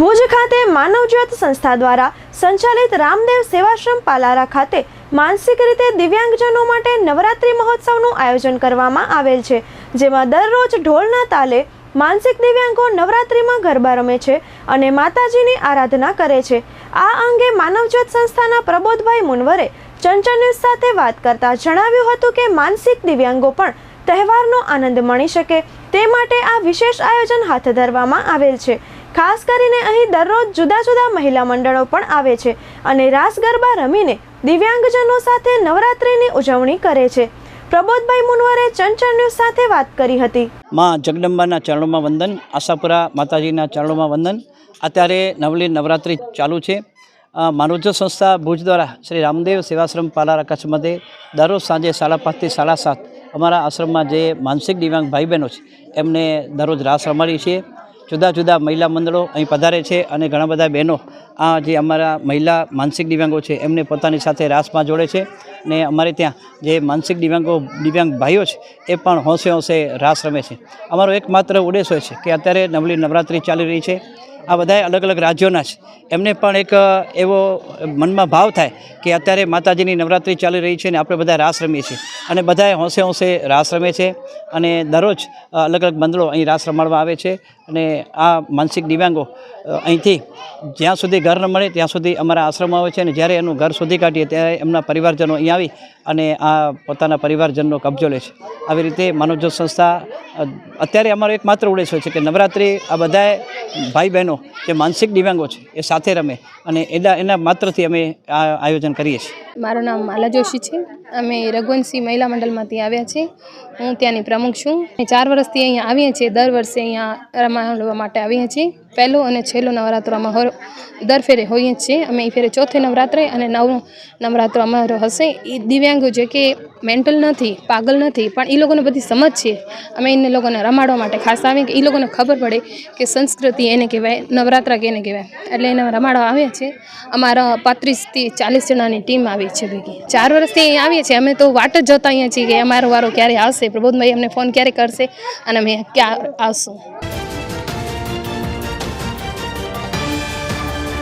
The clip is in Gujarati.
ભુજ ખાતે માનવજ્યોત સંસ્થા દ્વારા સંચાલિત રામદેવ સેવાશ્રમ પાલારા ખાતે માનસિક રીતે દિવ્યાંગજનો માટે નવરાત્રિ મહોત્સવનું આયોજન કરવામાં આવેલ છે, જેમાં દરરોજ ઢોલના તાલે માનસિક દિવ્યાંગો નવરાત્રિમાં ગરબા રમે છે અને માતાજીની આરાધના કરે છે. આ અંગે માનવજ્યોત સંસ્થાના પ્રબોધભાઈ મુનવરે ચંચલ ન્યૂઝ સાથે વાત કરતા જણાવ્યું હતું કે માનસિક દિવ્યાંગો પણ તહેવારનો આનંદ માણી શકે. તે માટે આ વિશેષ આયોજન હાથ ધરવામાં આવેલ છે. ખાસ કરીને અહીં દરરોજ જુદા જુદા મહિલા મંડળો પણ આવે છે અને રાસ ગરબા રમીને દિવ્યાંગજનો સાથે નવરાત્રિની ઉજવણી કરે છે. પ્રબોધભાઈ મુનવરે ચંચળ ન્યૂઝ સાથે વાત કરી હતી. માં જગદંબાના ચરણોમાં વંદન, આશાપુરા માતાજીના ચરણોમાં વંદન. અત્યારે નવલી નવરાત્રિ ચાલુ છે. માનવજ સંસ્થા ભુજ દ્વારા શ્રી રામદેવ સેવાશ્રમ પાલારા કચ્છ મધ્યે દરરોજ સાંજે સાડા પાંચથી સાડા સાત અમારા આશ્રમમાં જે માનસિક દિવ્યાંગ ભાઈ બહેનો છે, એમને દરરોજ રાસ રમાડીએ છીએ. જુદા જુદા મહિલા મંડળો અહીં પધારે છે અને ઘણા બધા બહેનો આ જે અમારા મહિલા માનસિક દિવ્યાંગો છે, એમને પોતાની સાથે રાસમાં જોડે છે ને અમારે ત્યાં જે માનસિક દિવ્યાંગો, દિવ્યાંગ ભાઈઓ છે, એ પણ હોંશે હોંશે રાસ રમે છે. અમારો એકમાત્ર ઉદ્દેશ હોય છે કે અત્યારે નવલી નવરાત્રિ ચાલી રહી છે આ બધાય અલગ અલગ રાજ્યોના છે. એમને પણ એક એવો મનમાં ભાવ થાય કે અત્યારે માતાજીની નવરાત્રિ ચાલી રહી છે અને આપણે બધા રાસ રમીએ છીએ. અને બધાએ હોંશે હોંશે રાસ રમે છે અને દરરોજ અલગ અલગ મંડળો અહીં રાસ રમાડવા આવે છે અને આ માનસિક દિવ્યાંગો અહીંથી જ્યાં સુધી ઘર ન મળે ત્યાં સુધી અમારા આશ્રમમાં આવે છે અને જ્યારે એનું ઘર શોધી કાઢીએ ત્યારે એમના પરિવારજનો અહીં આવી અને આ પોતાના પરિવારજનનો કબજો લે છે. આવી રીતે માનવજ્યોત સંસ્થા અત્યારે અમારો એકમાત્ર ઉદ્દેશ હોય છે કે નવરાત્રિ આ બધાએ ભાઈ બહેનો જે માનસિક દિવ્યાંગો છે, એ સાથે રમે અને એના એના માત્રથી અમે આ આયોજન કરીએ છીએ. મારું નામ માલા જોશી છે. અમે રઘુવંશી મહિલા મંડળમાંથી આવ્યા છીએ. હું ત્યાંની પ્રમુખ છું. ચાર વર્ષથી અહીંયા આવીએ છીએ. દર વર્ષે અહીંયા રમાડવા માટે આવીએ છીએ. પહેલો અને છેલ્લો નવરાત્રો અમારો દર ફેરે હોઈએ છીએ. અમે એ ફેરે ચોથે નવરાત્રે અને નવ નવરાત્ર અમારો હશે. એ દિવ્યાંગો જે કે મેન્ટલ નથી, પાગલ નથી, પણ એ લોકોને બધી સમજ છે. અમે એને લોકોને રમાડવા માટે ખાસ આવીએ કે એ લોકોને ખબર પડે કે સંસ્કૃતિ એને કહેવાય નવરાત્રા કેને કહેવાય? એટલે એને રમાડવા આવ્યા છે. અમારા પાંત્રીસથી ચાલીસ જણાની ટીમ આવી છે ભેગી. ચાર વર્ષથી અહીં આવીએ છીએ. અમે તો વાટ જ જોતા અહીંયા છીએ કે અમારો વારો ક્યારે આવશે? પ્રબોધભાઈ અમને ફોન ક્યારે કરશે? અને અમે ક્યાં આવશું?